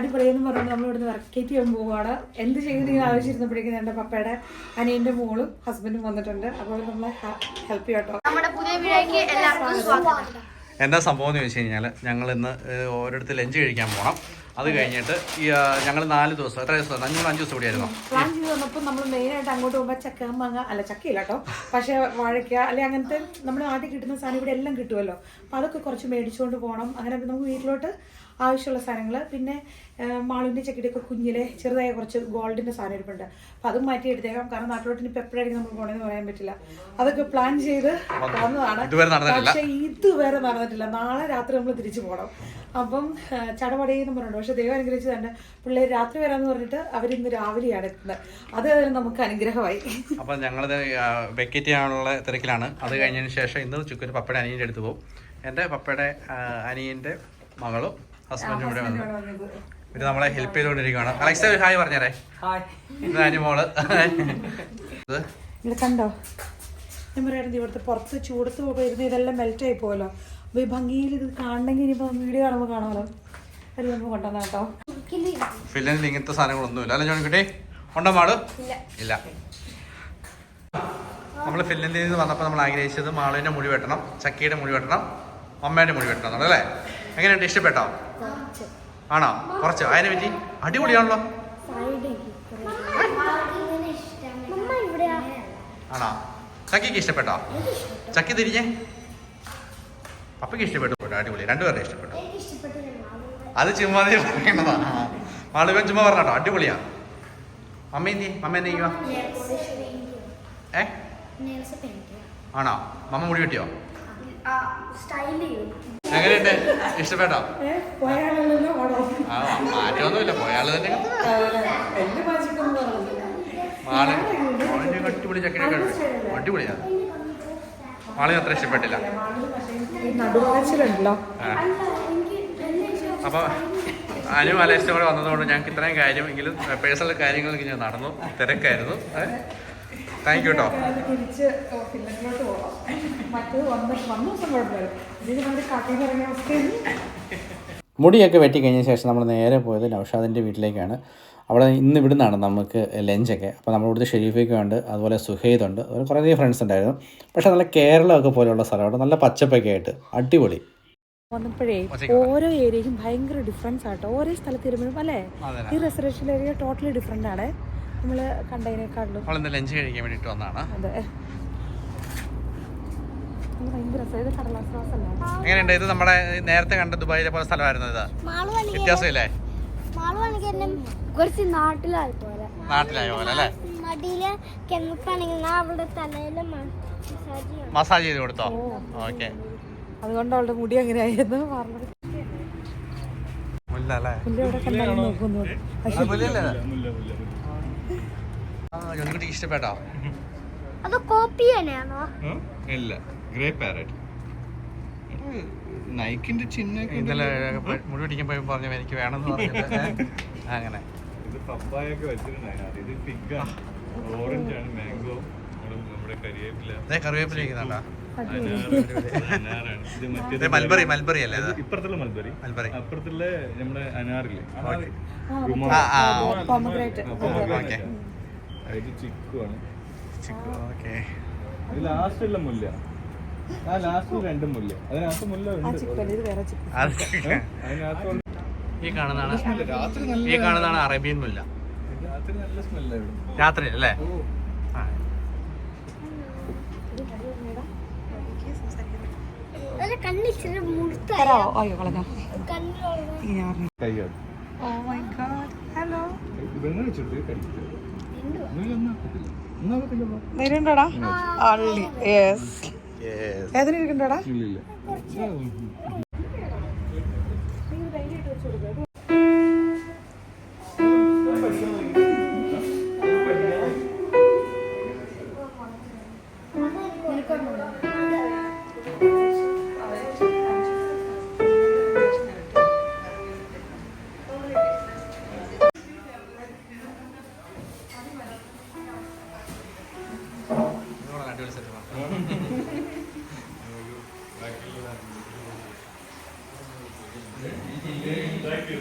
അടിപൊളിയെന്ന് പറഞ്ഞുകൊണ്ട് നമ്മൾ ഇവിടുന്ന് വർക്കേറ്റ് ചെയ്യാൻ പോവുകയാണ്. എന്ത് ചെയ്തിങ്ങനെ ആവശ്യമായിരുന്നപ്പോഴേക്കും എന്റെ പപ്പയുടെ അനിയന്റെ മോളും ഹസ്ബൻഡും വന്നിട്ടുണ്ട്. അപ്പോൾ നമ്മളെ ഹെൽപ്പ് ചെയ്യട്ടോ. നമ്മുടെ പുതിയ എല്ലാവർക്കും സ്വാഗതം. എന്താ സംഭവം എന്ന് വെച്ച് കഴിഞ്ഞാൽ ഞങ്ങൾ ഇന്ന് ഓരോരുത്തർ ലഞ്ച് കഴിക്കാൻ പോകണം അത് കഴിഞ്ഞിട്ട് ഈ ഞങ്ങൾ നാല് ദിവസം എത്ര ദിവസം? അഞ്ഞൂറ് അഞ്ച് ദിവസം കൂടിയായിരുന്നു? പ്ലാൻ ചെയ്ത് വന്നപ്പോൾ നമ്മൾ മെയിനായിട്ട് അങ്ങോട്ട് പോകുമ്പോൾ ചക്ക മാങ്ങ അല്ല ചക്കയില്ല കേട്ടോ പക്ഷേ വാഴയ്ക്ക അല്ലെ അങ്ങനത്തെ നമ്മൾ ആദ്യം കിട്ടുന്ന സാധനം ഇവിടെ എല്ലാം കിട്ടുമല്ലോ അപ്പോൾ അതൊക്കെ കുറച്ച് മേടിച്ചുകൊണ്ട് പോകണം അങ്ങനെ നമുക്ക് വീട്ടിലോട്ട് ആവശ്യമുള്ള സാധനങ്ങൾ. പിന്നെ മാളുവിന്റെ ചക്കയുടെയൊക്കെ കുഞ്ഞിലെ ചെറുതായ കുറച്ച് ഗോൾഡിന്റെ സാധനം ഇരിപ്പുണ്ട് അപ്പം അതും മാറ്റി എടുത്തേക്കാം കാരണം നാട്ടിലോട്ട് ഇനി എപ്പോഴായിരിക്കും നമ്മൾ പോകണമെന്ന് പറയാൻ പറ്റില്ല. അതൊക്കെ പ്ലാൻ ചെയ്ത് വന്നതാണ് പക്ഷേ ഇതുവരെ നടന്നിട്ടില്ല. നാളെ രാത്രി നമ്മൾ തിരിച്ചു പോകണം അപ്പം ചടപടയെന്ന് പറഞ്ഞിട്ടുണ്ട്. പക്ഷെ ദൈവം അനുഗ്രഹിച്ച് തന്നെ പിള്ളേർ രാത്രി വരാമെന്ന് പറഞ്ഞിട്ട് അവരിന്ന് രാവിലെയാണ് എത്തുന്നത്. അത് നമുക്ക് അനുഗ്രഹമായി. അപ്പം ഞങ്ങളത് വെക്കറ്റ് ചെയ്യാനുള്ള തിരക്കിലാണ്. അത് കഴിഞ്ഞതിന് ശേഷം ഇന്ന് ചുക്കൊരു പപ്പയുടെ അനിയന്റെ അടുത്ത് പോകും എന്റെ പപ്പയുടെ അനിയന്റെ മകളും ഹസ്ബൻഡും ഇവിടെ വന്നു. ഇവർ നമ്മളെ ഹെൽപ്പ് ചെയ്തുകൊണ്ടിരിക്കുകയാണ് അലക്സ ഒരു ഹായ് പറഞ്ഞേരേ അനിമോൾ ഇത്? ഇത് കണ്ടോ? ഞാൻ പറയുന്നത് ഇവിടുത്തെ പുറത്ത് ചൂടത്ത് പോയിരുന്ന ഇതെല്ലാം മെൽറ്റ് ആയി പോകല്ലോ അപ്പോൾ ഈ ഭംഗിയിൽ ഇത് കാണണമെങ്കിൽ ഇനിയിപ്പോൾ വീഡിയോ കാണുമ്പോൾ കാണാമല്ലോ. അത് നമുക്ക് കൊണ്ടുവന്ന കേട്ടോ. ഇങ്ങനത്തെ സാധനങ്ങളൊന്നുമില്ല. അല്ല ജോണിക്കുട്ടി? ഉണ്ടോ മാൾ? ഇല്ല. നമ്മൾ ഫില്ലിന്റെ നിന്ന് വന്നപ്പോൾ നമ്മൾ ആഗ്രഹിച്ചത് മാളുവിന്റെ മുടി വെട്ടണം ചക്കിയുടെ മുടി വെട്ടണം അമ്മേന്റെ മുടി വെട്ടണം എന്നുള്ളത് അല്ലേ? എങ്ങനെയുണ്ട്? ഇഷ്ടപ്പെട്ടോ? ആണോ? കുറച്ച് അതിനെ പറ്റി? അടിപൊളിയാണല്ലോ. ആണോ? ചക്കിക്ക് ഇഷ്ടപ്പെട്ടോ? ചക്കി തിരിഞ്ഞേ. പപ്പയ്ക്ക് ഇഷ്ടപ്പെട്ടു. പോട്ടോ അടിപൊളി. രണ്ടുപേരുടെ ഇഷ്ടപ്പെട്ടു. അത് ചുമ്മാ പറയണതാണ് മാളുവൻ ചുമ്മാ പറഞ്ഞോ അടിപൊളിയാ. അമ്മ എന്തി അമ്മ എന്നെ ഏ ആണോ? മമ്മ മുടി വെട്ടിയോ? എങ്ങനെയുണ്ട് ഇഷ്ടപ്പെട്ടോ? മാറ്റമൊന്നുമില്ല. പോയാൾ തന്നെ മാൾ മാളിന്റെ അടിപൊളി ചക്കരയൊക്കെ ഉണ്ട് അടിപൊളിയാ. മാളിന് അത്ര ഇഷ്ടപ്പെട്ടില്ല. അപ്പൊ അനു അലക്സും കൂടെ വന്നതുകൊണ്ട് ഞങ്ങൾക്ക് ഇത്രയും കാര്യം എങ്കിലും പേഴ്സണൽ കാര്യങ്ങളൊക്കെ ഞാൻ നടന്നു. തിരക്കായിരുന്നു. താങ്ക് യു കേട്ടോ തിരിച്ച് ഫില്ലറ്റിലോട്ട് പോവാം. മറ്റത് വന്ന് വന്ന ദിവസം കുഴപ്പമില്ല ഇതിന് കാട്ടിൽ ഇറങ്ങിയ അവസ്ഥയാണ്. മുടിയൊക്കെ വെട്ടി കഴിഞ്ഞ ശേഷം നമ്മൾ നേരെ പോയത് നൗഷാദിന്റെ വീട്ടിലേക്കാണ്. അവിടെ ഇന്ന് ഇവിടുന്നാണ് നമുക്ക് ലഞ്ചൊക്കെ. അപ്പോൾ നമ്മുടെ ഇവിടുത്തെ ഷെരീഫൊക്കെ ഉണ്ട് അതുപോലെ സുഹൈദ് ഉണ്ട്. അതുപോലെ കുറേ ഫ്രണ്ട്സ് ഉണ്ടായിരുന്നു. പക്ഷേ നല്ല കേരളമൊക്കെ പോലെയുള്ള സ്ഥലമാണ്. നല്ല പച്ചപ്പൊക്കെ ആയിട്ട്. അടിപൊളി. വന്നപ്പോഴേ ഓരോ ഏരിയയും ഭയങ്കര ഡിഫറൻസ് ആട്ടോ. ഓരോ സ്ഥലത്ത് വരുമ്പോഴും അല്ലേ? ഈ റെസർവേഷൻ ഏരിയ ടോട്ടലി ഡിഫറെന്റ് ആണ്. നമ്മൾ കണ്ടതിനേക്കാളും നമ്മളിന്ന് ലഞ്ച് കഴിക്കാൻ വേണ്ടിയിട്ട് വന്നതാണ്. അതെ. എങ്ങനെയുണ്ട്? ഇത് നമ്മുടെ നേരത്തെ കണ്ട ദുബായിലെ പോലെ സ്ഥലമായിരുന്നു ഇത്. വ്യത്യാസമില്ലേ? കുറച്ച് നാട്ടിലായി പോലെ. നാട്ടിലായ പോലെ അല്ലേ? മടിയിൽ കെമിക്കാണെങ്കിൽ ഞാൻ അവളുടെ തലയിൽ മസാജ് ചെയ്ത് കൊടുത്തോ? ഓക്കെ അതുകൊണ്ട് അവളുടെ മുടി എങ്ങനെയായിരുന്നു പറഞ്ഞത്. മുല്ല അല്ലേ? മുല്ല അവിടെ കണ്ടാലും നോക്കുന്നു ജോണിക്കുട്ടിക്ക് ഇഷ്ടപ്പെട്ടോ? അത് കോപ്പി തന്നെയാണോ? ഇല്ല. ഗ്രേ പാരറ്റ് നൈക്കിന്റെ ചിഹ്നം ഇന്നലെ മുടി പിടിക്കാൻ പോയി പറഞ്ഞു എനിക്ക് വേണമെന്ന് പറഞ്ഞിട്ട്. അങ്ങനെ. ഇത് പപ്പായൊക്കെ വെച്ചിട്ടുണ്ടായിരുന്നു. ഇത് പിഗ് ഓറഞ്ച് ആണ് മാംഗോ നമ്മുടെ കറിവേപ്പില കറിവേപ്പില ഇരിക്കുന്നുണ്ടോ മൽബറി മൽബറി അല്ലേ ഇപ്പുറത്തുള്ള മൽബറി. മൽബറി. അപ്പുറത്തുള്ള നമ്മുടെ അനാറില്ലേ ആ ആ പോമഗ്രേറ്റ് ഓക്കെ ഇത് ചിക്കു ആണ് ഓക്കെ. ഇത് ലാസ്റ്റ് ഉള്ള മുല്ല. ആ ലാസ്റ്റ് രണ്ട് മുല്ല. അതിനകത്ത് മുല്ല അതിനകത്ത് ഈ കാണുന്നതാണ് രാത്രി നല്ല ഈ കാണുന്നതാണ് അറേബ്യൻ മുല്ല. രാത്രി അല്ലേ? ഓ. മൈ ഗോഡ് ഹലോ നേരിണ്ടോടാ അള്ളി. യെസ് ഏതിന് 来，就是。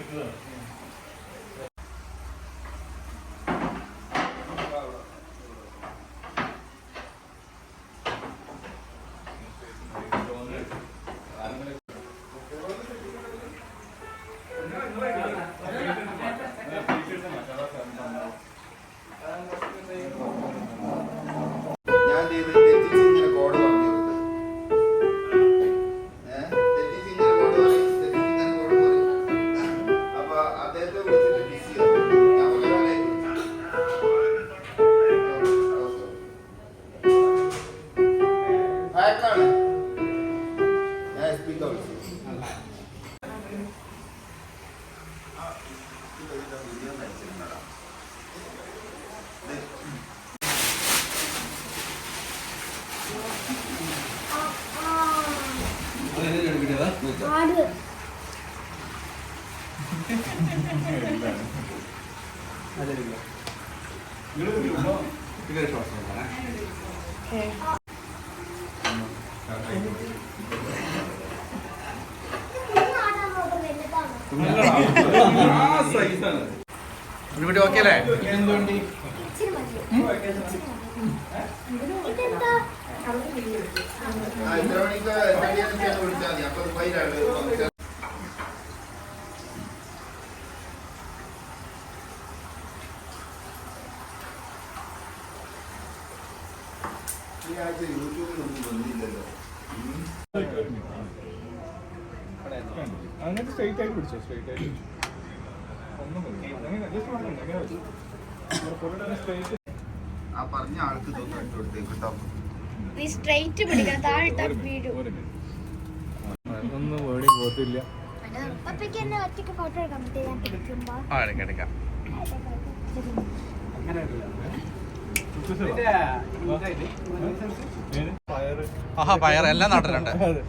വന്നില്ലല്ലോ അങ്ങനെ സ്ട്രൈറ്റ് ആയിട്ട് പിടിച്ചോ സ്ട്രൈറ്റ് ആയിട്ട്. അങ്ങനെ. അങ്ങനെ ആ പറഞ്ഞ ആൾക്ക് ഇതൊന്നും ഇട്ട് കൊടുത്തേക്ക് കേട്ടോ. നീ സ്ട്രൈറ്റ് പിടിക്കണം താഴെ. ഒന്നും പപ്പയ്ക്ക് എന്നെ ഒറ്റയ്ക്ക് ഫോട്ടോ എടുക്കാൻ പറ്റില്ല ഞാൻ ആഹാ പയർ എല്ലാം നാട്ടിലുണ്ട്. അതെ.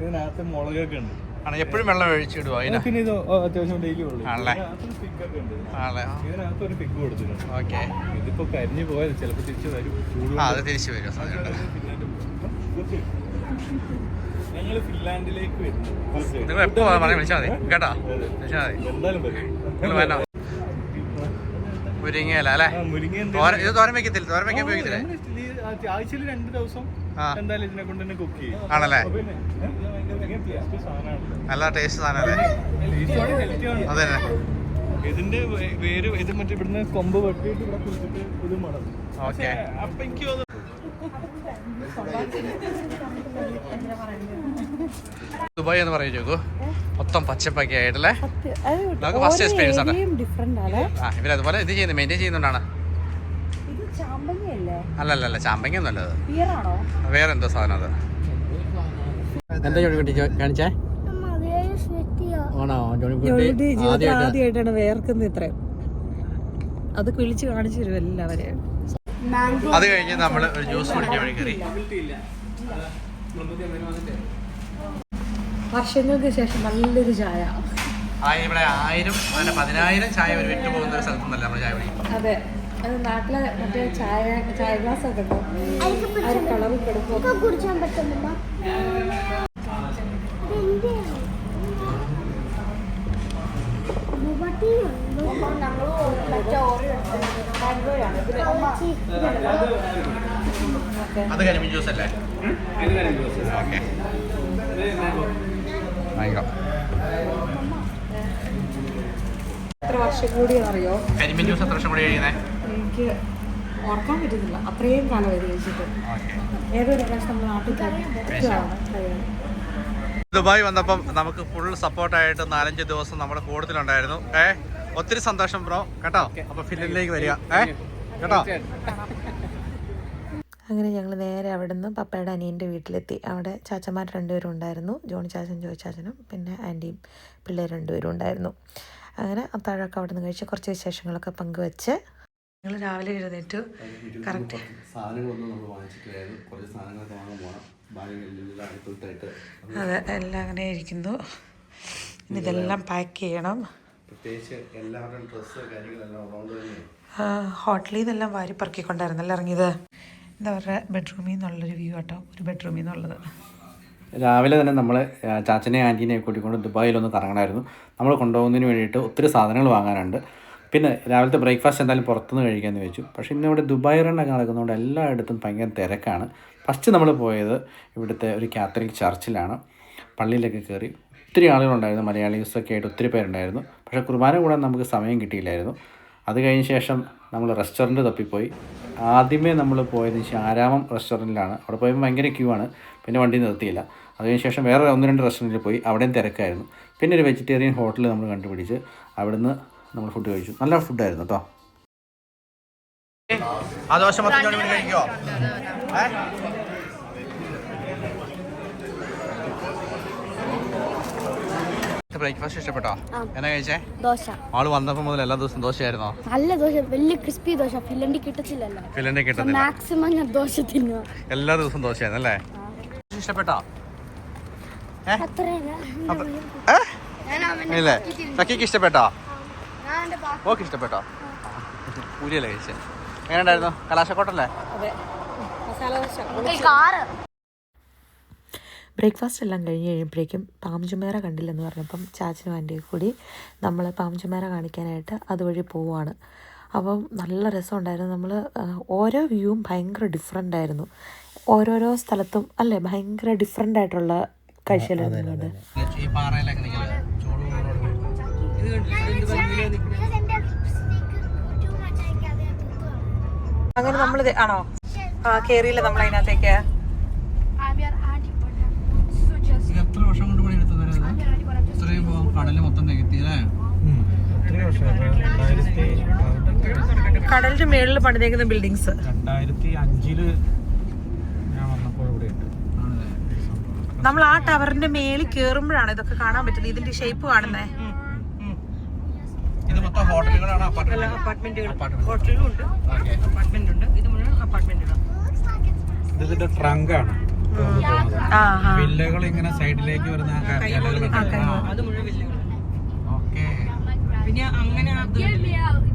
ഇതിനകത്ത് മുളകൊക്കെ ഉണ്ട്. ആണ്? എപ്പോഴും വെള്ളം ഒഴിച്ചിടുവോ അതിന്? പിന്നെ ഇത് അത്യാവശ്യം ഡെയിലി ആണല്ലേ? ആണല്ലേ? ഇതിനകത്ത് ഒരു പിക്ക് കൊടുത്തിട്ടുണ്ട്. ഓക്കെ. ഇതിപ്പോ കരിഞ്ഞു പോയത് ചിലപ്പോ തിരിച്ചു വരും. അത് തിരിച്ചു വരും. ഞങ്ങൾ ഫിൻലാൻഡിലേക്ക് വരുന്നു. നിങ്ങൾ എപ്പോ പറയാൻ വിളിച്ചാൽ മതി. കേട്ടോ? വിളിച്ചാൽ മതി. എന്തായാലും വരും. നിങ്ങൾ വേണ്ട മുരിങ്ങയില അല്ലേ? മുരിങ്ങ തോരൻ ഇത് തോരൻ വെക്കത്തില്ല? തോരൻ വെക്കാൻ ഉപയോഗിക്കത്തില്ലേ? ആഴ്ചയിൽ രണ്ട് ദിവസം. എന്തായാലും ഇതിനെ കൊണ്ട് തന്നെ കുക്ക് ചെയ്യും. ആണല്ലേ? നല്ല ടേസ്റ്റ് സാധനമല്ലേ അതെ ഇതിന്റെ വേര് ഇത് മറ്റേ ഇവിടുന്ന് കൊമ്പ് വെട്ടിയിട്ട് ഇവിടെ കുളിച്ചിട്ട് ഇത് മടങ്ങും ഓക്കെ. അപ്പൊ എനിക്ക് തോന്നുന്നു ദുബായ് എന്ന് പറഞ്ഞു ചോക്കു മൊത്തം പച്ചപ്പൊക്കെ ആയിട്ടല്ലേ നമുക്ക് ഫസ്റ്റ് എക്സ്പീരിയൻസ് ആണ്. ഇവരതുപോലെ ഇത് ചെയ്യുന്നത് മെയിന്റെയിൻ ചെയ്യുന്നുണ്ടാണ് അല്ലല്ല അല്ല ചാമ്പങ്ങ ഒന്നുമല്ല അത് പിയറാണോ വേറെ എന്തോ സാധനം അത്. എന്താ ജോണിക്കുട്ടി കാണിച്ചേ? ആണോ? ജീവിതത്തിൽ ആദ്യമായിട്ടാണ് വേർക്കുന്നത് ഇത്രയും. അത് വിളിച്ച് കാണിച്ചു തരും എല്ലാവരെയും. അത് കഴിഞ്ഞ് നമ്മൾ ഒരു ജ്യൂസ് കുടിക്കാൻ വേണ്ടി കയറി. വർഷങ്ങൾക്ക് ശേഷം നല്ലൊരു ചായ. ഇവിടെ ആയിരം പതിനായിരം ചായ ഒരു വിറ്റ് പോകുന്ന ഒരു സ്ഥലത്തുനിന്നല്ല നമ്മൾ ചായ കുടിക്കും അതെ. അത് നാട്ടിലെ മറ്റേ ചായ ചായ ഗ്ലാസ് ഒക്കെ ഉണ്ടോ കളറിൽ കിടക്കും അത് കരിമീൻ ജ്യൂസ് അല്ലേ ഓക്കെ. വാങ്ങിക്കോ എത്ര വർഷം കൂടി അറിയോ കരിമീൻ ജ്യൂസ് എത്ര വർഷം കൂടി കഴിയുന്നത് എനിക്ക് ഓർക്കാൻ പറ്റുന്നില്ല അത്രയും കാലം ഇത് കഴിച്ചിട്ട്. ഏതൊരു പ്രാവശ്യം നാട്ടിൽ ദുബായ് വന്നപ്പം നമുക്ക് ഫുൾ സപ്പോർട്ടായിട്ട് നാലഞ്ച് ദിവസം നമ്മുടെ കൂടുതലുണ്ടായിരുന്നു ഏ ഒത്തിരി സന്തോഷം ബ്രോ കേട്ടോ? അപ്പൊ ഫിലിമിലേക്ക് വരിക. ഏ കേട്ടോ? അങ്ങനെ ഞങ്ങൾ നേരെ അവിടെ നിന്ന് പപ്പയുടെ അനിയന്റെ വീട്ടിലെത്തി. അവിടെ ചാച്ചന്മാർ രണ്ടുപേരും ഉണ്ടായിരുന്നു. ജോണി ചാച്ചൻ ജോയി ചാച്ചനും പിന്നെ ആന്റിയും പിള്ളേർ രണ്ടുപേരും ഉണ്ടായിരുന്നു. അങ്ങനെ അത്താഴമൊക്കെ അവിടെ നിന്ന് കഴിച്ച് കുറച്ച് വിശേഷങ്ങളൊക്കെ പങ്കുവെച്ച് ഞങ്ങൾ രാവിലെ എഴുന്നേറ്റു. കറക്റ്റ്. അതെ എല്ലാം അങ്ങനെ ഇരിക്കുന്നു. ഇനി ഇതെല്ലാം പാക്ക് ചെയ്യണം. ഹോട്ടലിൽ നിന്നെല്ലാം വാരി പറക്കിക്കൊണ്ടായിരുന്നല്ലോ ഇറങ്ങിയത്? എന്താ പറയുക ബെഡ്റൂമിൽ നിന്നുള്ളൊരു വ്യൂ കേട്ടോ ഒരു ബെഡ്റൂമിൽ നിന്നുള്ളത്. രാവിലെ തന്നെ നമ്മൾ ചാച്ചനെ ആന്റീനെ കൂട്ടിക്കൊണ്ട് ദുബായിലൊന്ന് കറങ്ങണമായിരുന്നു നമ്മൾ കൊണ്ടുപോകുന്നതിന് വേണ്ടിയിട്ട് ഒത്തിരി സാധനങ്ങൾ വാങ്ങാനുണ്ട്. പിന്നെ രാവിലത്തെ ബ്രേക്ക്ഫാസ്റ്റ് എന്തായാലും പുറത്തുനിന്ന് കഴിക്കാമെന്ന് വെച്ചു. പക്ഷേ ഇന്ന് ഇവിടെ ദുബായ് റണ്ണൊക്കെ നടക്കുന്നതുകൊണ്ട് എല്ലായിടത്തും ഭയങ്കര തിരക്കാണ്. ഫസ്റ്റ് നമ്മൾ പോയത് ഇവിടുത്തെ ഒരു കാത്തലിക് ചർച്ചിലാണ് പള്ളിയിലൊക്കെ കയറി ഒത്തിരി ആളുകളുണ്ടായിരുന്നു മലയാളീസൊക്കെ ആയിട്ട് ഒത്തിരി പേരുണ്ടായിരുന്നു. പക്ഷേ കുർബാന കൂടാൻ നമുക്ക് സമയം കിട്ടിയില്ലായിരുന്നു. അത് കഴിഞ്ഞ ശേഷം നമ്മൾ റെസ്റ്റോറന്റ് തപ്പിപ്പോയി. ആദ്യമേ നമ്മൾ പോയത് ആരാമം റെസ്റ്റോറന്റിലാണ് അവിടെ പോയപ്പോൾ ഭയങ്കര ക്യൂ ആണ്. പിന്നെ വണ്ടി നിർത്തിയില്ല. അതിന് കഴിഞ്ഞ ശേഷം വേറെ ഒന്ന് രണ്ട് റെസ്റ്റോറന്റിൽ പോയി. അവിടെയും തിരക്കായിരുന്നു. പിന്നെ ഒരു വെജിറ്റേറിയൻ ഹോട്ടൽ നമ്മൾ കണ്ടുപിടിച്ച് അവിടുന്ന് നമ്മൾ ഫുഡ് കഴിച്ചു. നല്ല ഫുഡായിരുന്നു കേട്ടോ ബ്രേക്ക്ഫാസ്റ്റ് ഇഷ്ടപ്പെട്ടോ? എന്നാ കഴിച്ചേ? ദോശ. ആൾ വന്നപ്പോ മുതൽ എല്ലാ ദിവസവും ദോശയായിരുന്നോ? നല്ല ദോശ. വലിയ ക്രിസ്പി ദോശ. ഫില്ലണ്ടി കിട്ടത്തില്ലല്ലോ. ഫില്ലണ്ടി കിട്ടുന്നില്ല മാക്സിമം ഞാൻ ദോശ തിന്നു എല്ലാ ദിവസവും ദോശയായിരുന്നു അല്ലേ? ഇഷ്ടപ്പെട്ടോ? ഇല്ലേ. ചക്കിക്ക് ഇഷ്ടപ്പെട്ടോ? ഓക്കെ ഇഷ്ടപ്പെട്ടോ? പൂരിയല്ലേ കഴിച്ചേ. എങ്ങനെ ഉണ്ടായിരുന്നു കലാശക്കോട്ടല്ലേ കാറ്. ബ്രേക്ക്ഫാസ്റ്റ് എല്ലാം കഴിഞ്ഞ് കഴിയുമ്പോഴേക്കും പാമ്പുചുമേറ കണ്ടില്ലെന്ന് പറഞ്ഞപ്പം ചാച്ചനും ആന്റിയും കൂടി നമ്മൾ പാമ്പുചുമേറ കാണിക്കാനായിട്ട് അതുവഴി പോവുകയാണ്. അപ്പം നല്ല രസമുണ്ടായിരുന്നു. നമ്മൾ ഓരോ വ്യൂവും ഭയങ്കര ഡിഫറെന്റ് ആയിരുന്നു. ഓരോരോ സ്ഥലത്തും അല്ലേ? ഭയങ്കര ഡിഫറെന്റ് ആയിട്ടുള്ള നിൽക്കുന്നത് അങ്ങനെ നമ്മൾ ആണോ? ആ കേറിയില്ല നമ്മൾ അതിനകത്തേക്ക് എത്ര വർഷം കൊണ്ട് പണി എടുത്തത് ഇത്രയും കടൽ മൊത്തം നികത്തി അല്ലേ? കടലിന്റെ മേളിൽ പണിതേക്കുന്ന ബിൽഡിങ്സ് രണ്ടായിരത്തി അഞ്ചിൽ ഞാൻ വന്നപ്പോൾ ഇവിടെ ഉണ്ട്. നമ്മൾ ആ ടവറിന്റെ മേളിൽ കേറുമ്പോഴാണ് ഇതൊക്കെ കാണാൻ പറ്റുന്നത്. ഇതിന്റെ ഷേപ്പ് കാണുന്നേ. ഇത് മൊത്തം ഹോട്ടലുകളാണ്? അപ്പാർട്ട്മെന്റ്? അപ്പാർട്ട്മെന്റുകൾ. ഹോട്ടലുകളുണ്ട്. അപ്പാർട്ട്മെന്റ് ഉണ്ട് ഇത് മുഴുവൻ അപ്പാർട്ട്മെന്റുകളാണ്. ഇതിന്റെ ട്രങ്ക് ആ ആ വില്ലകൾ ഇങ്ങനെ സൈഡിലേക്ക് വരുന്ന പിന്നെ അങ്ങനെ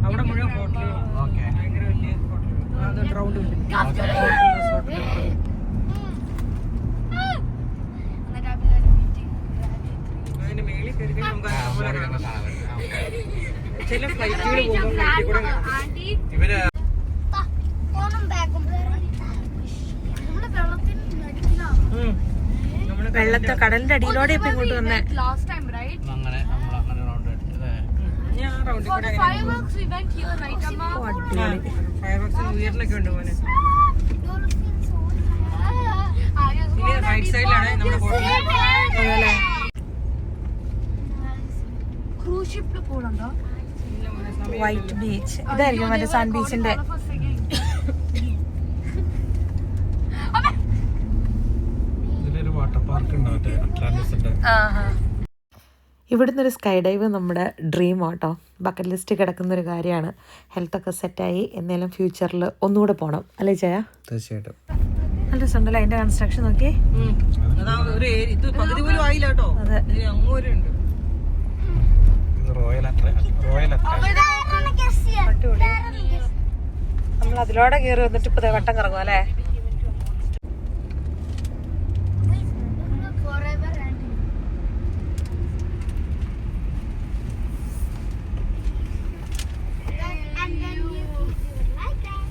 അവിടെ മുഴുവൻ ഹോട്ടൽ ഉണ്ട്. അതിന്റെ മേളിൽ കയറി നമുക്ക്. ചില ഫ്ലൈറ്റുകൾ പോകുമ്പോൾ. ഇവർ ഉം. നമ്മൾ വെള്ളത്തെ കടലിന്റെ അടിയിലൂടെ ഇപ്പൊ ഇങ്ങോട്ട് വന്നേ Last time, right? അങ്ങനെ നമ്മൾ അങ്ങനെ റൗണ്ട് അടിച്ചു അല്ലേ ഞാൻ ആ റൗണ്ടിൽ For കൂടെ the fireworks, we went കടലിന്റെ അടിയിലൂടെ ഇപ്പൊ ഇങ്ങോട്ട് വന്നേ. ഉണ്ട് റൈറ്റ് സൈഡിലാണ് നമ്മുടെ ക്രൂസ് ഷിപ്പിൽ വൈറ്റ് ബീച്ച് ഇതായിരിക്കും മറ്റേ സൺ ബീച്ചിന്റെ ഇതിലൊരു വാട്ടർ പാർക്ക് ഉണ്ട് മറ്റേ അറ്റ്ലാന്റിസിന്റെ ഇവിടുന്ന് ഒരു സ്കൈ ഡൈവ് നമ്മുടെ ഡ്രീം ആട്ടോ. ബക്കറ്റ് ലിസ്റ്റ് കിടക്കുന്ന ഒരു കാര്യമാണ് ഹെൽത്ത് ഹെൽത്തൊക്കെ സെറ്റായി എന്നാലും ഫ്യൂച്ചറിൽ ഒന്നുകൂടെ പോകണം അല്ലേ ജയ തീർച്ചയായിട്ടും. നല്ല രസമുണ്ടല്ലോ അതിന്റെ കൺസ്ട്രക്ഷൻ നോക്കി അതാ ഒരു ഏരി- ഇത് പോലും ആയില്ല അതെ. ഇത് ഉണ്ട് ഇത് റോയൽ അട്ര റോയൽ അട്ര നമ്മൾ അതിലൂടെ കയറി വന്നിട്ട് ഇപ്പൊ വട്ടം കറങ്ങും അല്ലേ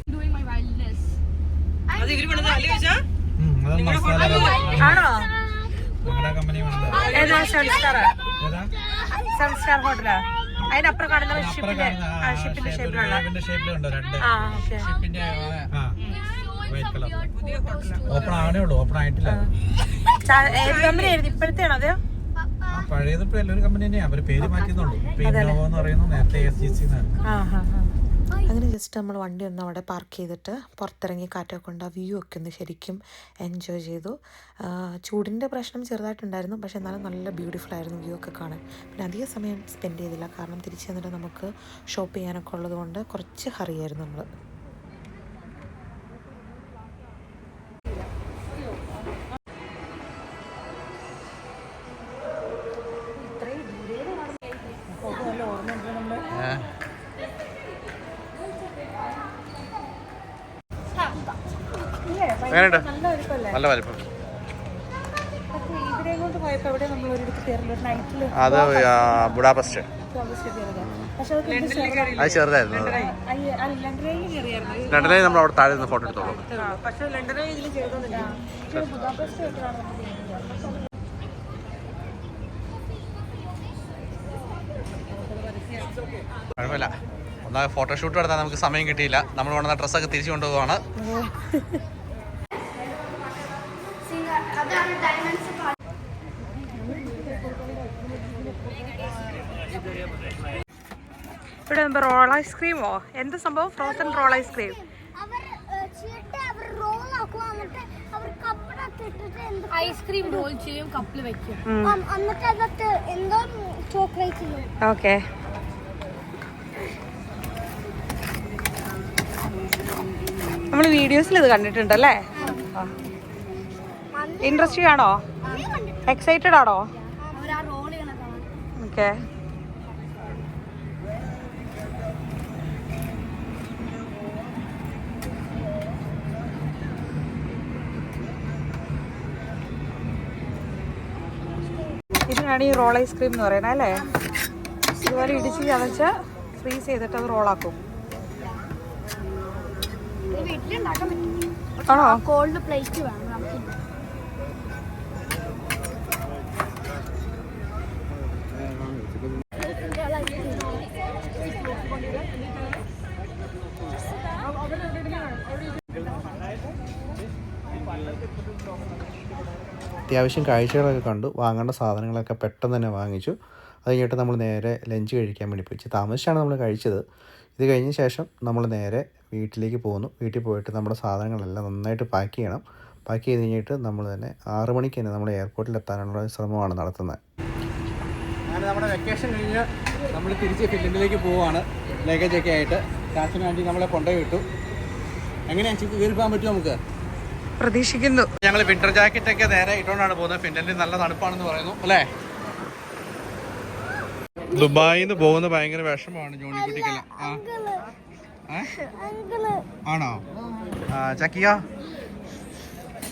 doing my wildness. അത് ഇവർ പണിത അല്ലേ വെച്ചാ അത് മസാല ആണോ? ഏതാ ഹോട്ടലാ അതിനപ്പുറം കാണുന്ന ഷിപ്പിന്റെ ഷിപ്പിന്റെ ഷേപ്പിലുള്ള ഷേപ്പിന്റെ ഷേപ്പിലുണ്ടോ രണ്ട്? ആ ഓക്കെ പിന്നെ ആ. വൈറ്റ് കളർ ഓപ്പൺ ആവണേ ഉള്ളൂ. ഓപ്പൺ ആയിട്ടില്ല. ഏത് കമ്പനി ആയിരുന്നു? ഇപ്പോഴത്തെ ആണോ അതെയോ? പഴയത് ഇപ്പൊ എല്ലാവരും കമ്പനി തന്നെയാ. അവർ പേര് മാറ്റിയെന്നുള്ളൂ ഇപ്പൊ ഇന്നോവ എന്ന് പറയുന്നു നേരത്തെ എസ് ജി സി അങ്ങനെ ജസ്റ്റ് നമ്മൾ വണ്ടി ഒന്ന് അവിടെ പാർക്ക് ചെയ്തിട്ട് പുറത്തിറങ്ങി കാറ്റൊക്കെ കൊണ്ട് ആ വ്യൂ ഒക്കെ ഒന്ന് ശരിക്കും എൻജോയ് ചെയ്തു. ചൂടിന്റെ പ്രശ്നം ചെറുതായിട്ടുണ്ടായിരുന്നു. പക്ഷേ എന്നാലും നല്ല ബ്യൂട്ടിഫുൾ ആയിരുന്നു വ്യൂ ഒക്കെ കാണാൻ. പിന്നെ അധികം സമയം സ്പെൻഡ് ചെയ്തില്ല. കാരണം തിരിച്ചു വന്നിട്ട് നമുക്ക് ഷോപ്പ് ചെയ്യാനൊക്കെ ഉള്ളതുകൊണ്ട് കുറച്ച് ഹറിയായിരുന്നു നമ്മൾ എങ്ങനെയുണ്ട്? നല്ല വലിപ്പം. അത് ബുഡാപസ്റ്റ്. അത് ചെറുതായിരുന്നു. ലണ്ടനിൽ നമ്മൾ അവിടെ താഴെ നിന്ന് ഫോട്ടോ എടുത്തോളൂ. കുഴപ്പമില്ല. ഒന്നാമത് ഫോട്ടോഷൂട്ട് നടത്താൻ നമുക്ക് സമയം കിട്ടിയില്ല. നമ്മൾ കൊണ്ടുവന്ന ഡ്രസ്സൊക്കെ തിരിച്ചു കൊണ്ടുപോവാണ് അതാണ് ഡയമണ്ട്സ് ഇവിടെ റോൾ ഐസ്ക്രീമോ എന്ത് സംഭവം? ഫ്രോസൺ റോൾ ഐസ്ക്രീം അവർ ചീട്ട് അവർ റോൾ ആക്കും. എന്നിട്ട് അവർ കപ്പിനകത്ത് ഇട്ടിട്ട് ഐസ്ക്രീം റോൾ ചെയ്യും കപ്പിൽ വെക്കും. എന്നിട്ട് എന്തോ ചോക്ലേറ്റ് ചെയ്യും ഓക്കെ. നമ്മൾ വീഡിയോസിൽ ഇത് കണ്ടിട്ടുണ്ടല്ലേ? ഇൻട്രസ്റ്റിംഗ് ആണോ? എക്സൈറ്റഡ് ആണോ? അവർ ആ റോൾ ചെയ്യണതാണ് ഓക്കെ. ഇതിനാണ് ഈ റോൾ ഐസ്ക്രീം എന്ന് പറയുന്നത് അല്ലേ? ഇതുപോലെ ഇടിച്ച് ചതച്ച് ഫ്രീസ് ചെയ്തിട്ട് അത് റോളാക്കും ആണോ? കോൾഡ് പ്ലേറ്റ് വേണം. അത്യാവശ്യം കാഴ്ചകളൊക്കെ കണ്ടു. വാങ്ങേണ്ട സാധനങ്ങളൊക്കെ പെട്ടെന്ന് തന്നെ വാങ്ങിച്ചു. അത് കഴിഞ്ഞിട്ട് നമ്മൾ നേരെ ലഞ്ച് കഴിക്കാൻ വേണ്ടി പോയി. താമസിച്ചാണ് നമ്മൾ കഴിച്ചത്. ഇത് കഴിഞ്ഞ ശേഷം നമ്മൾ നേരെ വീട്ടിലേക്ക് പോകുന്നു വീട്ടിൽ പോയിട്ട് നമ്മുടെ സാധനങ്ങളെല്ലാം നന്നായിട്ട് പാക്ക് ചെയ്യണം. പാക്ക് ചെയ്ത് കഴിഞ്ഞിട്ട് നമ്മൾ തന്നെ ആറ് മണിക്ക് തന്നെ നമ്മൾ എയർപോർട്ടിൽ എത്താനുള്ള ശ്രമമാണ് നടത്തുന്നത്. അങ്ങനെ നമ്മുടെ വെക്കേഷൻ കഴിഞ്ഞ് നമ്മൾ തിരിച്ച് ഫിലിമിലേക്ക് പോവുകയാണ് ലഗേജ് ഒക്കെ ആയിട്ട്. ചാച്ചന് വേണ്ടി നമ്മളെ കൊണ്ടുപോയി വിട്ടു. എങ്ങനെയാണ് ചിക്ക് കയറി പോകാൻ പറ്റുമോ നമുക്ക്? പ്രതീക്ഷിക്കുന്നു. ഞങ്ങൾ വിന്റർ ജാക്കറ്റ് ഒക്കെ നേരെ ഇട്ടുകൊണ്ടാണ് പോകുന്നത്. ഫിൻലൻഡിൽ നല്ല തണുപ്പാണെന്ന് പറയുന്നു. അല്ലേ? ദുബായിൽ നിന്ന് പോകുന്ന ഭയങ്കര വിഷമമാണ് ജോണിക്കുട്ടിക്കല്ല? ആണോ? ചക്കിയോ?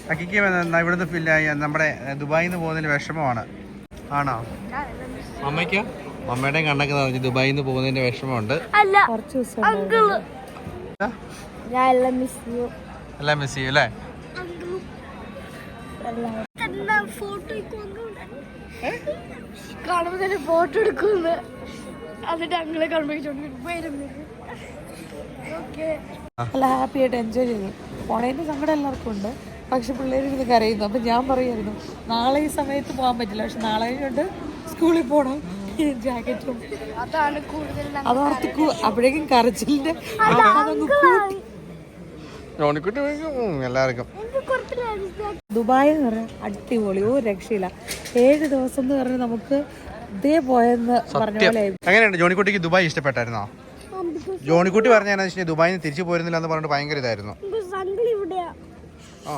ചക്കിക്ക് ഇവിടുന്ന് ഫില്ലായി നമ്മുടെ ദുബായിൽ നിന്ന് പോകുന്നതിൽ വിഷമമാണ്. ആണോ? അമ്മയ്ക്കോ? അമ്മയുടെ കണ്ണൊക്കെ നിറഞ്ഞു ദുബായിൽ നിന്ന് പോകുന്നതിന്റെ വിഷമമുണ്ട്. എല്ലാം മിസ് ചെയ്യും അല്ലേ? കാണുമ്പോ തന്നെ ഫോട്ടോ എടുക്കുന്നു. എന്നിട്ട് ഓക്കെ നല്ല ഹാപ്പി ആയിട്ട് എൻജോയ് ചെയ്തു. പോണേന്റെ സങ്കടം എല്ലാവർക്കും ഉണ്ട്. പക്ഷെ പിള്ളേരിരുന്ന് കരയുന്നു. അപ്പം ഞാൻ പറയുമായിരുന്നു നാളെ ഈ സമയത്ത് പോകാൻ പറ്റില്ല. പക്ഷെ നാളെ കൊണ്ട് സ്കൂളിൽ പോകണം ജാക്കറ്റും. അതാണ് കൂടുതൽ അതോർത്ത് അപ്പോഴേക്കും കരച്ചിലിന്റെ. ജോണിക്കുട്ടി എല്ലാവർക്കും. ദുബായ് എന്ന് പറഞ്ഞാൽ അടിപൊളി ഒരു രക്ഷയില്ല. ഏഴ് ദിവസം എന്ന് പറഞ്ഞാൽ നമുക്ക് ഇതേ പോയെന്ന് പറഞ്ഞ പോലെ എങ്ങനെയുണ്ട്? ജോണിക്കുട്ടിക്ക് ദുബായ് ഇഷ്ടപ്പെട്ടായിരുന്നോ? ജോണിക്കുട്ടി പറഞ്ഞ ദുബായി ദുബായിൽ തിരിച്ചു പോരുന്നില്ല എന്ന് പറഞ്ഞിട്ട് ഭയങ്കര ഇതായിരുന്നു. അങ്കിൾ ഇവിടെയാ. ആ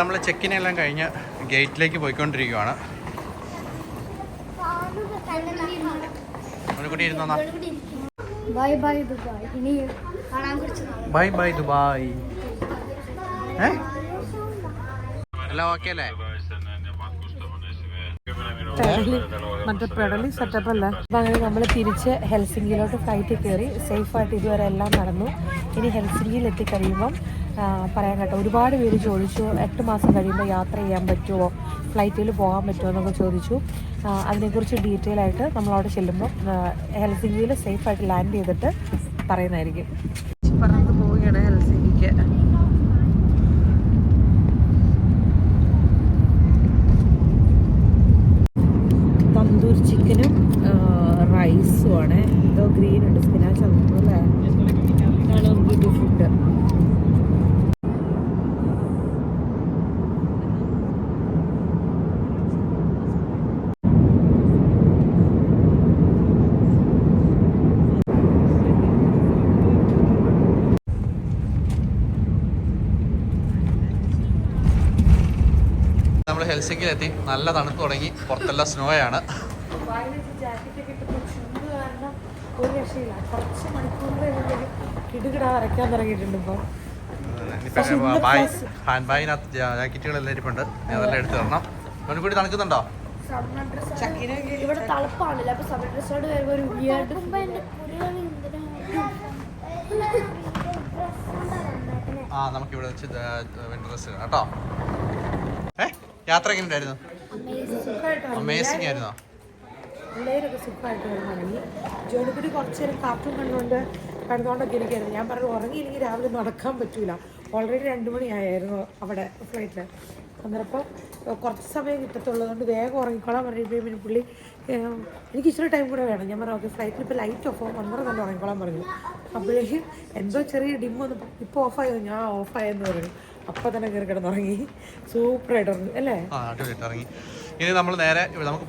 നമ്മൾ ചെക്കിനെല്ലാം കഴിഞ്ഞ് ഗേറ്റിലേക്ക് പോയിക്കൊണ്ടിരിക്കുവാണ്. ജോണിക്കുട്ടി ഇരുന്നോന്നാ ബൈ ബൈ ദുബായ്. ഇനി ബൈ ബൈ ദുബായ്. എല്ലാം ഓക്കെ അല്ലേ? പെടലി മറ്റേ പെടലി സെറ്റപ്പ് അല്ല. അപ്പം അങ്ങനെ നമ്മൾ തിരിച്ച് ഹെൽസിംഗിലോട്ട് ഫ്ലൈറ്റിൽ കയറി സേഫായിട്ട് ഇതുവരെ എല്ലാം നടന്നു. ഇനി ഹെൽസിംഗിയിൽ എത്തിക്കഴിയുമ്പം പറയാൻ കേട്ടോ ഒരുപാട് പേര് ചോദിച്ചു എട്ട് മാസം കഴിയുമ്പോൾ യാത്ര ചെയ്യാൻ പറ്റുമോ ഫ്ലൈറ്റിൽ പോകാൻ പറ്റുമോ എന്നൊക്കെ ചോദിച്ചു. അതിനെക്കുറിച്ച് ഡീറ്റെയിൽ ആയിട്ട് നമ്മളവിടെ ചെല്ലുമ്പോൾ ഹെൽസിംഗിയിൽ സേഫായിട്ട് ലാൻഡ് ചെയ്തിട്ട് പറയുന്നതായിരിക്കും. പോവുകയാണ് ഹെൽസിക്ക് തന്തൂർ ചിക്കനും റൈസും ആണ്. എന്തോ ഗ്രീൻ ഉണ്ട്. സ്പിനാച്ച് ഇതാണ് നമുക്ക് ഫുഡ് ഹെൽസിംഗിലെത്തി നല്ല തണുപ്പ് തുടങ്ങി. പുറത്തെല്ലാം സ്നോ ആണ് ഹാൻഡ് ബാഗിനകത്ത് ജാക്കറ്റുകളെല്ലാം ഇരിപ്പുണ്ട്. അതെല്ലാം എടുത്ത് തരണം. ജോണിക്കുട്ടി തണുക്കുന്നുണ്ടോ? ഇവിടെ തണുപ്പാണല്ലോ. അപ്പൊ സമ്മർ ഡ്രസ്സോട് വരുമ്പോ ഒരു വിയർഡ് ആ നമുക്ക് ഇവിടെ വെച്ച് വിന്റർ ഡ്രസ്സ് കേട്ടോ. യാത്ര എങ്ങനെ ഉണ്ടായിരുന്നു അമേസിംഗ് ആയിരുന്നോ? പിള്ളേരൊക്കെ സുഖമായിട്ട് കിടന്നുറങ്ങി ജോണിക്കുട്ടി കുറച്ച് നേരം കാർട്ടൂൺ കണ്ടുകൊണ്ട് കണ്ടുകൊണ്ടൊക്കെ ഇരിക്കുകയായിരുന്നു. ഞാൻ പറഞ്ഞു ഉറങ്ങിയില്ലെങ്കിൽ രാവിലെ നടക്കാൻ പറ്റൂല. ഓൾറെഡി രണ്ട് മണിയായിരുന്നു അവിടെ ഫ്ലൈറ്റിൽ അന്നേരപ്പം കുറച്ച് സമയം കിട്ടത്തുള്ളതുകൊണ്ട് വേഗം ഉറങ്ങിക്കോളാൻ പറഞ്ഞപ്പോൾ പിന്നെ പുള്ളി എനിക്ക് ഇച്ചിരി ടൈം കൂടെ വേണം. ഞാൻ പറഞ്ഞു ഓക്കെ ഫ്ലൈറ്റിൽ ഇപ്പോൾ ലൈറ്റ് ഓഫ് ആവും. അന്നേരം തന്നെ ഉറങ്ങിക്കോളാൻ പറഞ്ഞു. അപ്പോഴേക്കും എന്തോ ചെറിയ ഡിം ഒന്ന് ഇപ്പോൾ ഓഫായത് ഞാൻ ഓഫായെന്ന് പറഞ്ഞു. അപ്പം തന്നെ കയറി കിടന്നുറങ്ങി. സൂപ്പറായിട്ട് ഇറങ്ങി അല്ലേ? അടിപൊളിയായിട്ട് ഇറങ്ങി ഇനി നമ്മൾ നേരെ ഇവിടെ നമുക്ക്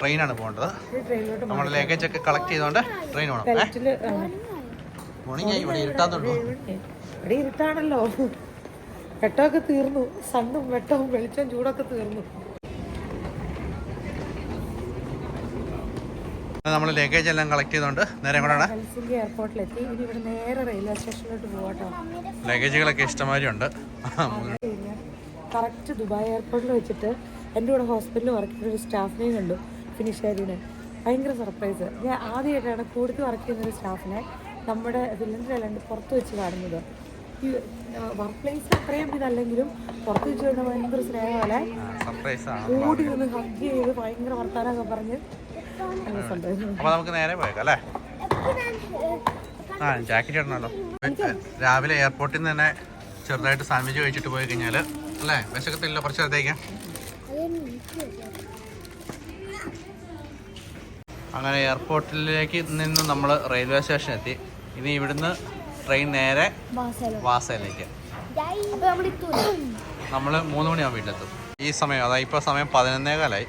ട്രെയിനാണ് പോകേണ്ടത്. ട്രെയിനിലോട്ട് നമ്മൾ ലഗേജ് ഒക്കെ കളക്ട് ചെയ്തുകൊണ്ട് ട്രെയിൻ പോകണം ഏ? ഫ്ലൈറ്റിൽ മോർണിംഗ് ആയി ഇവിടെ ഇരുട്ടാത്തുണ്ടോ? ഇവിടെ ഇരുട്ടാണല്ലോ. വെട്ടമൊക്കെ തീർന്നു. സണ്ണും വെട്ടവും വെളിച്ചവും ചൂടൊക്കെ തീർന്നു. നമ്മൾ ലഗേജ് എല്ലാം കളക്ട് ചെയ്തോണ്ട് നേരെ ഹെൽസിംഗി എയർപോർട്ടിലെത്തി ഇനി ഇവിടെ നേരെ റെയിൽവേ സ്റ്റേഷനിലോട്ട് പോകാട്ടോ ലഗേജുകളൊക്കെ ഇഷ്ടമാതിരി ഉണ്ട് കറക്റ്റ് ദുബായ് എയർപോർട്ടിൽ വെച്ചിട്ട് എന്റെ കൂടെ ഹോസ്പിറ്റലിൽ വർക്ക് ചെയ്യുന്ന ഒരു സ്റ്റാഫിനെയും കണ്ടു ഫിനിഷാരിനെ ഭയങ്കര സർപ്രൈസ് ഞാൻ ആദ്യമായിട്ടാണ് കൂടുതൽ വർക്ക് ചെയ്യുന്ന ഒരു സ്റ്റാഫിനെ നമ്മുടെ വില്ലന്റിലല്ലാണ്ട് പുറത്ത് വെച്ച് കാണുന്നത്. ഈ വർക്ക് പ്ലേസ് അത്രയും ഇതല്ലെങ്കിലും പുറത്ത് വെച്ച് കാണുന്ന ഭയങ്കര സ്നേഹമല്ലേ ഓടി നിന്ന് ഹഗ് ചെയ്ത് ഭയങ്കര വർത്താനമൊക്കെ പറഞ്ഞ് നല്ല സന്തോഷം അപ്പൊ നമുക്ക് നേരെ പോയേക്കാം അല്ലേ? ആ ജാക്കറ്റ് ഇടണല്ലോ. രാവിലെ എയർപോർട്ടിൽ നിന്ന് തന്നെ ചെറുതായിട്ട് സാൻഡ്വിച്ച് കഴിച്ചിട്ട് പോയി കഴിഞ്ഞാൽ അല്ലേ? വിശക്കത്തില്ല കുറച്ച് നേരത്തേക്ക്. അങ്ങനെ എയർപോർട്ടിലേക്ക് നിന്ന് നമ്മൾ റെയിൽവേ സ്റ്റേഷൻ എത്തി. ഇനി ഇവിടുന്ന് ട്രെയിൻ നേരെ വാസയിലേക്ക്. നമ്മൾ മൂന്ന് മണിയാകുമ്പോൾ വീട്ടിലെത്തും. ഈ സമയം അതായത് ഇപ്പോൾ സമയം പതിനൊന്നേകാലായി.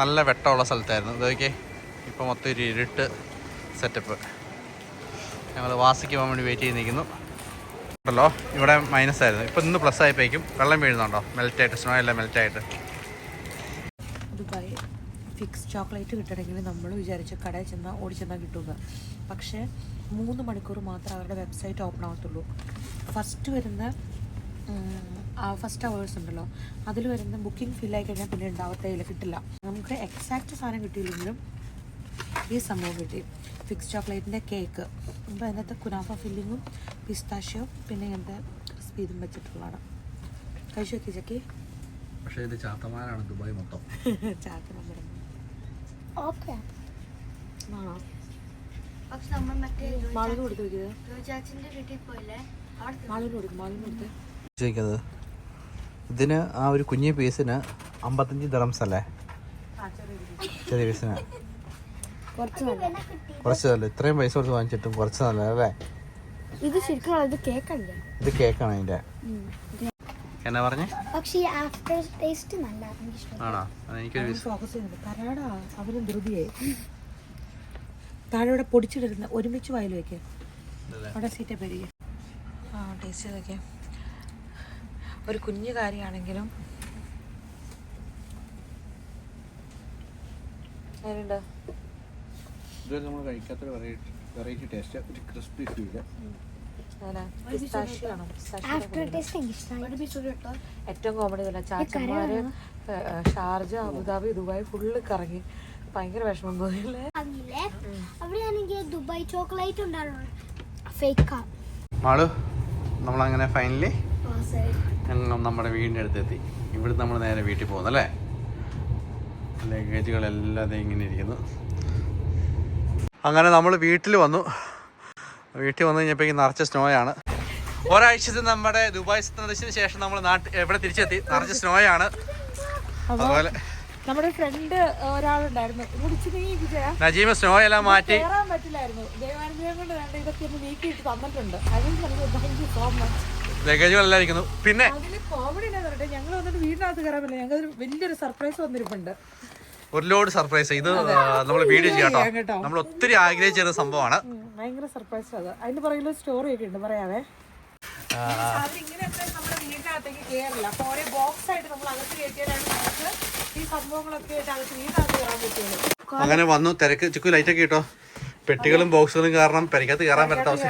നല്ല വെട്ടമുള്ള സ്ഥലത്തായിരുന്നു. ഇതൊക്കെ ഇപ്പോൾ മൊത്തം ഒരു ഇരുട്ട് സെറ്റപ്പ് ഞങ്ങൾ വാസിക്ക് പോകാൻ വേണ്ടി വെയിറ്റ് ചെയ്ത് നിൽക്കുന്നു ഉണ്ടല്ലോ ഇവിടെ മൈനസ് ആയിരുന്നു. ഇപ്പോൾ ഇന്ന് പ്ലസ് ആയപ്പോഴേക്കും വെള്ളം വീഴുന്നുണ്ടോ? മെൽറ്റായിട്ട് സ്നോ എല്ലാം മെൽറ്റായിട്ട് ഫിക്സ് ചോക്ലേറ്റ് കിട്ടണമെങ്കിൽ നമ്മൾ വിചാരിച്ച കടയിൽ ചെന്നാൽ ഓടി ചെന്നാൽ കിട്ടുക. പക്ഷേ മൂന്ന് മണിക്കൂർ മാത്രമേ അവരുടെ വെബ്സൈറ്റ് ഓപ്പൺ ആവത്തുള്ളൂ. ഫസ്റ്റ് വരുന്ന ഫസ്റ്റ് അവേഴ്സ് ഉണ്ടല്ലോ. അതിൽ വരുന്ന ബുക്കിംഗ് ആയി കഴിഞ്ഞാൽ പിന്നെ ഉണ്ടാവത്തേയില്ല കിട്ടില്ല. നമുക്ക് എക്സാക്റ്റ് സാധനം കിട്ടിയില്ലെങ്കിലും ഈ സംഭവം കിട്ടി. ഫിക്സ് ചോക്ലേറ്റിന്റെ കേക്ക് അപ്പോൾ അതിനകത്ത് കുനാഫ ഫില്ലിങ്ങും പിസ്താഷ്യോ പിന്നെ ഇങ്ങനത്തെ ക്രിസ്പി ഇതും വെച്ചിട്ടുള്ളതാണ്. കഴിച്ചു നോക്കി ചക്കി പക്ഷേ ഇത് ചാത്തമാരാണ് ദുബായ് മൊത്തം. ചാത്തമാൻ ഓക്കെ. ആണോ പക്ഷെ നമ്മൾ മറ്റേ മാളിന് കൊടുത്തു അവിടെ മാളിന് കൊടുക്കും മാളിന് കൊടുത്ത് ഇതിന് ആ ഒരു കുഞ്ഞു പീസിന് അമ്പത്തഞ്ച് ദിറംസ് അല്ലേ? ചെറിയ പീസിന്. കുറച്ച് നല്ല ഇത്രയും പൈസ കൊടുത്ത് വാങ്ങിച്ചിട്ടും കുറച്ച് നല്ല അല്ലേ? ഇത് ശരിക്കും ഇത് കേക്കല്ലേ? ഇത് കേക്കാണ് അതിന്റെ. എന്നാ പറഞ്ഞേ? പക്ഷെ ആഫ്റ്റർ ടേസ്റ്റ് നല്ല ആണോ? എനിക്കൊരു ഫോക്കസ് ചെയ്യുന്നത് കരാടാ അവനും ധൃതിയായി. താഴെ ഇവിടെ പൊടിച്ചിടരുന്ന ഒരുമിച്ച് വായിൽ വെക്ക്. അവിടെ സീറ്റേ പേടിക്കുക ആ ടേസ്റ്റ് ചെയ്തൊക്കെ ഒരു കുഞ്ഞു കാര്യമാണെങ്കിലും. ഇതുവരെ നമ്മൾ കഴിക്കാത്തൊരു വെറൈറ്റി ടേസ്റ്റ് ഒരു ക്രിസ്പി ഫീൽ ഏറ്റവും കോമഡി ഇതല്ല ചാച്ചന്മാര് Sharjah Abu Dhabi Dubai full കറങ്ങി. ഭയങ്കര വിഷമം തോന്നിയില്ലേ അവിടെയാണെങ്കിൽ ദുബായ് ചോക്ലേറ്റ് ഉണ്ടായിരുന്നു. ഫേക്കാ മാളു നമ്മളങ്ങനെ ഫൈനലി ഞങ്ങൾ നമ്മുടെ വീടിന്റെ അടുത്തെത്തി. ഇവിടെ നമ്മൾ നേരെ വീട്ടിൽ പോകുന്നു അല്ലേ? ലഗേജുകളെല്ലാം ഇങ്ങനെ ഇരിക്കുന്നു. അങ്ങനെ നമ്മൾ വീട്ടിൽ വന്നു. വീട്ടിൽ വന്നു കഴിഞ്ഞപ്പോഴേക്കും നിറച്ച സ്നോയാണ്. ഒരാഴ്ചത്തെ നമ്മുടെ ദുബായ് സന്ദർശനത്തിന് ശേഷം നമ്മൾ നാട്ടിൽ എവിടെ തിരിച്ചെത്തി? നിറച്ച സ്നോയാണ്. അതുപോലെ നമ്മുടെ ഫ്രണ്ട് ഒരാളുണ്ടായിരുന്നു. മുടിച്ച് നീക്കിച്ചാ നജീമ സ്നോ എല്ലാം മാറ്റി. കയറാൻ പറ്റില്ലായിരുന്നു. ദൈവാനുഗ്രഹം കൊണ്ട് വേണ്ട ഇതൊക്കെ ഒന്ന് നീക്കിയിട്ട് തന്നിട്ടുണ്ട്. അതിന് നമുക്ക് താങ്ക് യു സോ മച്ച് ലഗേജുകളെല്ലാം ഇരിക്കുന്നു. പിന്നെ ഞങ്ങൾ വന്നിട്ട് വീടിനകത്ത് കയറാൻ പറ്റില്ല. ഞങ്ങൾ വലിയൊരു സർപ്രൈസ് വന്നിരിപ്പുണ്ട്. ഒരു ലോഡ് സർപ്രൈസ് ഇത് നമ്മൾ വീഡിയോ ചെയ്യാം കേട്ടോ. നമ്മൾ ഒത്തിരി ആഗ്രഹിച്ചിരുന്ന സംഭവമാണ്. ഭയങ്കര സർപ്രൈസ് അത്. അതിന്റെ പുറകിൽ സ്റ്റോറി ഒക്കെ ഉണ്ട്. പറയാവേ. ഇങ്ങനെയൊക്കെ നമ്മുടെ വീടിനകത്തേക്ക് കയറില്ല അപ്പൊ ഓരോ ബോക്സ് ആയിട്ട് നമ്മൾ അകത്ത് കയറ്റിയാലാണ് നമുക്ക് ഈ സംഭവങ്ങളൊക്കെ ആയിട്ട് അകത്ത് വീടിനകത്ത് കയറാൻ പറ്റുള്ളൂ. അങ്ങനെ വന്നു. തിരക്ക് ചിക്കു ലൈറ്റ് ഒക്കെ കിട്ടോ പെട്ടികളും ബോക്സുകളും കാരണം പെരക്കകത്ത് കയറാൻ പറ്റാത്ത അവസ്ഥ.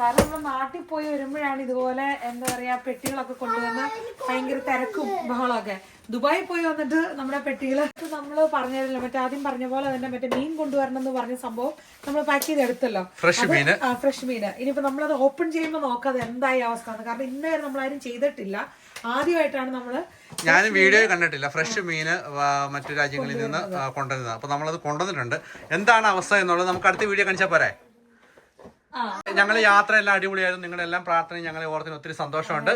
കാരണം നമ്മൾ നാട്ടിൽ പോയി വരുമ്പോഴാണ് ഇതുപോലെ എന്താ പറയാ പെട്ടികളൊക്കെ കൊണ്ടുവന്ന് ഭയങ്കര തിരക്കും ബഹളമൊക്കെ. ദുബായിൽ പോയി വന്നിട്ട് നമ്മുടെ പെട്ടികൾ നമ്മൾ പറഞ്ഞതല്ലോ മറ്റേ ആദ്യം പറഞ്ഞ പോലെ തന്നെ മറ്റേ മീൻ കൊണ്ടുവരണം എന്ന് പറഞ്ഞ സംഭവം നമ്മൾ പാക്ക് ചെയ്ത് എടുത്തല്ലോ ഫ്രഷ് മീൻ ആ ഫ്രഷ് മീന്. ഇനിയിപ്പോ നമ്മളത് ഓപ്പൺ ചെയ്യുമ്പോൾ നോക്കാതെ എന്തായി അവസ്ഥ കാരണം ഇന്നേ വരെ നമ്മൾ ആരും ചെയ്തിട്ടില്ല. ആദ്യമായിട്ടാണ് നമ്മൾ ഞാൻ വീഡിയോ കണ്ടിട്ടില്ല. ഫ്രഷ് മീന് മറ്റു രാജ്യങ്ങളിൽ നിന്ന് കൊണ്ടുവന്നത് കൊണ്ടുവരുന്നത്. അപ്പൊ നമ്മളത് കൊണ്ടുവന്നിട്ടുണ്ട്. എന്താണ് അവസ്ഥ എന്നുള്ളത് നമുക്ക് അടുത്ത വീഡിയോ കാണിച്ചാൽ പോരെ? ഞങ്ങൾ യാത്ര എല്ലാം അടിപൊളിയായിരുന്നു. നിങ്ങളുടെ എല്ലാം പ്രാർത്ഥന ഞങ്ങളെ ഓർത്തിന് ഒത്തിരി സന്തോഷമുണ്ട്.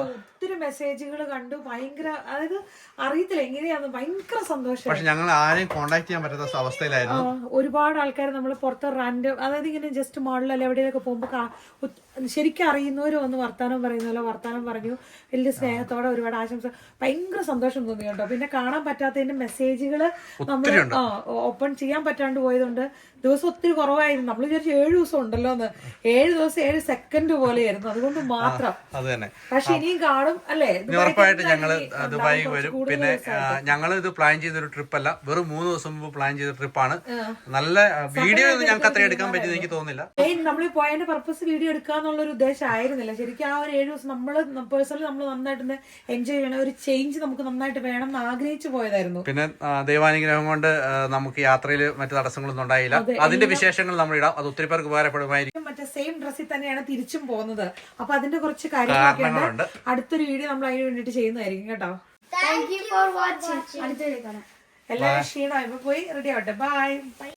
ഒത്തിരി മെസ്സേജുകൾ കണ്ടു. ഭയങ്കര അതായത് അറിയത്തില്ല എങ്ങനെയാന്ന്. ഭയങ്കര സന്തോഷം. പക്ഷെ ഞങ്ങൾ ആരെയും കോണ്ടാക്ട് ചെയ്യാൻ പറ്റാത്ത അവസ്ഥയിലായിരുന്നു. ഒരുപാട് ആൾക്കാർ നമ്മൾ പുറത്ത് റാൻഡം അതായത് ഇങ്ങനെ ജസ്റ്റ് മോളിലല്ല എവിടെയൊക്കെ പോകുമ്പോൾ ശരിക്കും അറിയുന്നവരും വന്ന് വർത്താനം പറയുന്നല്ലോ വർത്താനം പറഞ്ഞു. വലിയ സ്നേഹത്തോടെ ഒരുപാട് ആശംസ. ഭയങ്കര സന്തോഷം തോന്നി കേട്ടോ. പിന്നെ കാണാൻ പറ്റാത്തതിന്റെ മെസ്സേജുകൾ നമ്മൾ ഓപ്പൺ ചെയ്യാൻ പറ്റാണ്ട് പോയതുകൊണ്ട് ദിവസം ഒത്തിരി കുറവായിരുന്നു. നമ്മൾ വിചാരിച്ചു ഏഴ് ദിവസം ഉണ്ടല്ലോ എന്ന്. ഏഴ് ദിവസം ഏഴ് സെക്കൻഡ് പോലെയായിരുന്നു. അതുകൊണ്ട് മാത്രം. പക്ഷെ ഇനിയും കാണും അല്ലേ? ഉറപ്പായിട്ട് ഞങ്ങൾ ദുബായിക്ക് വരും. പിന്നെ ഞങ്ങൾ ഇത് പ്ലാൻ ചെയ്ത ഒരു ട്രിപ്പ് അല്ല. വെറും മൂന്ന് ദിവസം മുമ്പ് പ്ലാൻ ചെയ്ത ട്രിപ്പ് ആണ്. നല്ല വീഡിയോ ഒന്നും ഞങ്ങൾക്ക് അത്ര എടുക്കാൻ പറ്റിയെന്ന് എനിക്ക് തോന്നുന്നില്ല. നമ്മൾ പോയതിന്റെ പർപ്പസ് വീഡിയോ എടുക്കാന്നുള്ള ഒരു ഉദ്ദേശം ആയിരുന്നില്ല ശരിക്കും ആ ഒരു ഏഴ് ദിവസം നമ്മൾ പേഴ്സണലി നമ്മൾ നന്നായിട്ട് എൻജോയ് ചെയ്യണം. ഒരു ചേഞ്ച് നമുക്ക് നന്നായിട്ട് വേണം എന്ന് ആഗ്രഹിച്ചു പോയതായിരുന്നു. പിന്നെ ദൈവാനുഗ്രഹം കൊണ്ട് നമുക്ക് യാത്രയിൽ മറ്റു തടസ്സങ്ങളൊന്നും ഉണ്ടായില്ല. അതിന്റെ വിശേഷങ്ങൾ നമ്മൾ ഇടാം. അത് ഒത്തിരി പേർക്ക് ഉപകാരപ്പെടുമായിരിക്കും. മറ്റേ സെയിം ഡ്രസ്സിൽ തന്നെയാണ് തിരിച്ചും പോകുന്നത്. അപ്പൊ അതിന്റെ കുറച്ച് കാര്യങ്ങളൊക്കെ ഉണ്ട്. അടുത്തൊരു വീഡിയോ നമ്മൾ അതിന് വേണ്ടിട്ട് ചെയ്യുന്നതായിരിക്കും കേട്ടോ. താങ്ക് യു ഫോർ വാച്ചിങ് അടുത്ത എല്ലാവരും ക്ഷീണമായി. പോയി റെഡി ആവട്ടെ. ബൈ